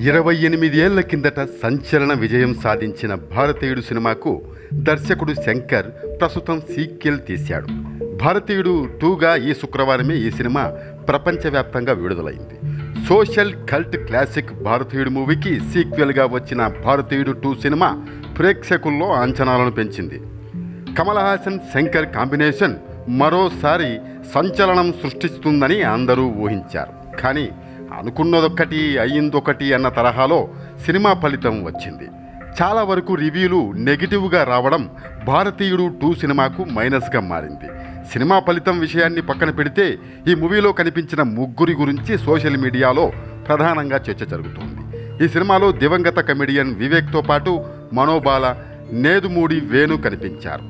ఇరవై ఎనిమిదేళ్ళ కిందట సంచలన విజయం సాధించిన భారతీయుడు సినిమాకు దర్శకుడు శంకర్ ప్రస్తుతం సీక్వెల్ తీశాడు. భారతీయుడు టూగా ఈ శుక్రవారమే ఈ సినిమా ప్రపంచవ్యాప్తంగా విడుదలైంది. సోషల్ కల్ట్ క్లాసిక్ భారతీయుడు మూవీకి సీక్వెల్గా వచ్చిన భారతీయుడు టూ సినిమా ప్రేక్షకుల్లో అంచనాలను పెంచింది. కమల్ హాసన్ శంకర్ కాంబినేషన్ మరోసారి సంచలనం సృష్టిస్తుందని అందరూ ఊహించారు. కానీ అనుకున్నదొక్కటి అయ్యిందొకటి అన్న తరహాలో సినిమా ఫలితం వచ్చింది. చాలా వరకు రివ్యూలు నెగిటివ్గా రావడం భారతీయుడు టూ సినిమాకు మైనస్గా మారింది. సినిమా ఫలితం విషయాన్ని పక్కన పెడితే ఈ మూవీలో కనిపించిన ముగ్గురి గురించి సోషల్ మీడియాలో ప్రధానంగా చర్చ జరుగుతోంది. ఈ సినిమాలో దివంగత కమెడియన్ వివేక్తో పాటు మనోబాల నేదుమూడి వేణు కనిపించారు.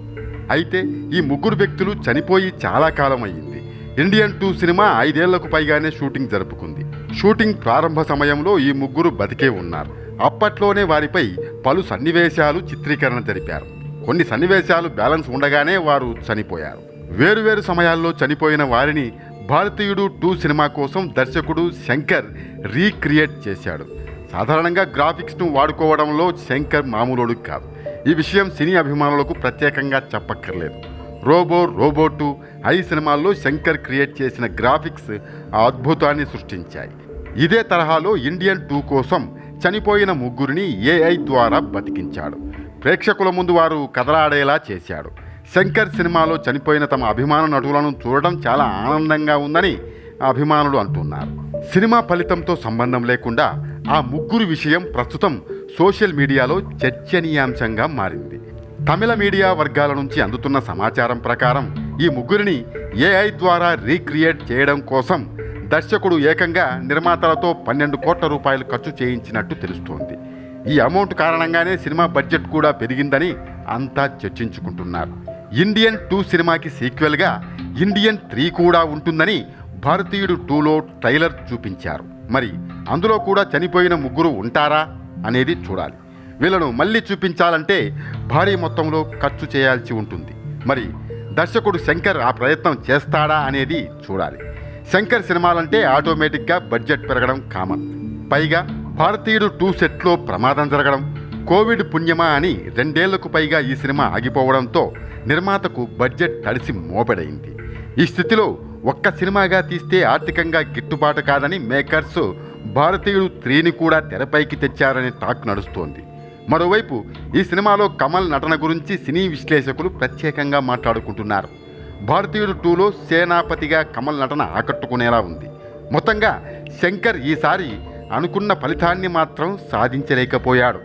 అయితే ఈ ముగ్గురు వ్యక్తులు చనిపోయి చాలా కాలం అయ్యింది. ఇండియన్ టూ సినిమా ఐదేళ్ళకు పైగానే షూటింగ్ జరుపుకుంది. షూటింగ్ ప్రారంభ సమయంలో ఈ ముగ్గురు బతికే ఉన్నారు. అప్పట్లోనే వారిపై పలు సన్నివేశాలు చిత్రీకరణ జరిపారు. కొన్ని సన్నివేశాలు బ్యాలెన్స్ ఉండగానే వారు చనిపోయారు. వేరువేరు సమయాల్లో చనిపోయిన వారిని భారతీయుడు టూ సినిమా కోసం దర్శకుడు శంకర్ రీక్రియేట్ చేశాడు. సాధారణంగా గ్రాఫిక్స్ను వాడుకోవడంలో శంకర్ మామూలుడు కాదు. ఈ విషయం సినీ అభిమానులకు ప్రత్యేకంగా చెప్పక్కర్లేదు. రోబో రోబోటు ఐ సినిమాల్లో శంకర్ క్రియేట్ చేసిన గ్రాఫిక్స్ ఆ అద్భుతాన్ని సృష్టించాయి. ఇదే తరహాలో ఇండియన్ టూ కోసం చనిపోయిన ముగ్గురిని ఏఐ ద్వారా బతికించాడు. ప్రేక్షకుల ముందు వారు కదలాడేలా చేశాడు. శంకర్ సినిమాలో చనిపోయిన తమ అభిమాన నటులను చూడడం చాలా ఆనందంగా ఉందని అభిమానులు అంటున్నారు. సినిమా ఫలితంతో సంబంధం లేకుండా ఆ ముగ్గురు విషయం ప్రస్తుతం సోషల్ మీడియాలో చర్చనీయాంశంగా మారింది. తమిళ మీడియా వర్గాల నుంచి అందుతున్న సమాచారం ప్రకారం ఈ ముగ్గురిని ఏఐ ద్వారా రీక్రియేట్ చేయడం కోసం దర్శకుడు ఏకంగా నిర్మాతలతో పన్నెండు కోట్ల రూపాయలు ఖర్చు చేయించినట్టు తెలుస్తోంది. ఈ అమౌంట్ కారణంగానే సినిమా బడ్జెట్ కూడా పెరిగిందని అంతా చర్చించుకుంటున్నారు. ఇండియన్ టూ సినిమాకి సీక్వెల్గా ఇండియన్ త్రీ కూడా ఉంటుందని భారతీయుడు టూలో ట్రైలర్ చూపించారు. మరి అందులో కూడా చనిపోయిన ముగ్గురు ఉంటారా అనేది చూడాలి. వీళ్ళను మళ్ళీ చూపించాలంటే భారీ మొత్తంలో ఖర్చు చేయాల్సి ఉంటుంది. మరి దర్శకుడు శంకర్ ఆ ప్రయత్నం చేస్తాడా అనేది చూడాలి. శంకర్ సినిమాలంటే ఆటోమేటిక్గా బడ్జెట్ పెరగడం కామన్. పైగా భారతీయుడు టూ సెట్లో ప్రమాదం జరగడం కోవిడ్ పుణ్యమా అని రెండేళ్ళకు పైగా ఈ సినిమా ఆగిపోవడంతో నిర్మాతకు బడ్జెట్ తడిసి మోపెడైంది. ఈ స్థితిలో ఒక్క సినిమాగా తీస్తే ఆర్థికంగా గిట్టుబాటు కాదని మేకర్స్ భారతీయుడు త్రీని కూడా తెరపైకి తెచ్చారనే టాక్ నడుస్తోంది. మరోవైపు ఈ సినిమాలో కమల్ నటన గురించి సినీ విశ్లేషకులు ప్రత్యేకంగా మాట్లాడుకుంటున్నారు. భారతీయుడు టూలో సేనాపతిగా కమల్ నటన ఆకట్టుకునేలా ఉంది. మొత్తంగా శంకర్ ఈసారి అనుకున్న ఫలితాన్ని మాత్రం సాధించలేకపోయాడు.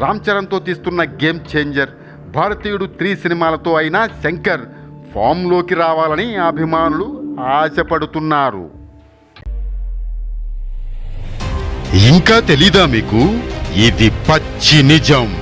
రామ్ చరణ్తో తీస్తున్న గేమ్ చేంజర్ భారతీయుడు త్రీ సినిమాలతో అయినా శంకర్ ఫామ్లోకి రావాలని అభిమానులు ఆశపడుతున్నారు. ఇంకా తెలీదా మీకు? ఇది పచ్చి నిజం.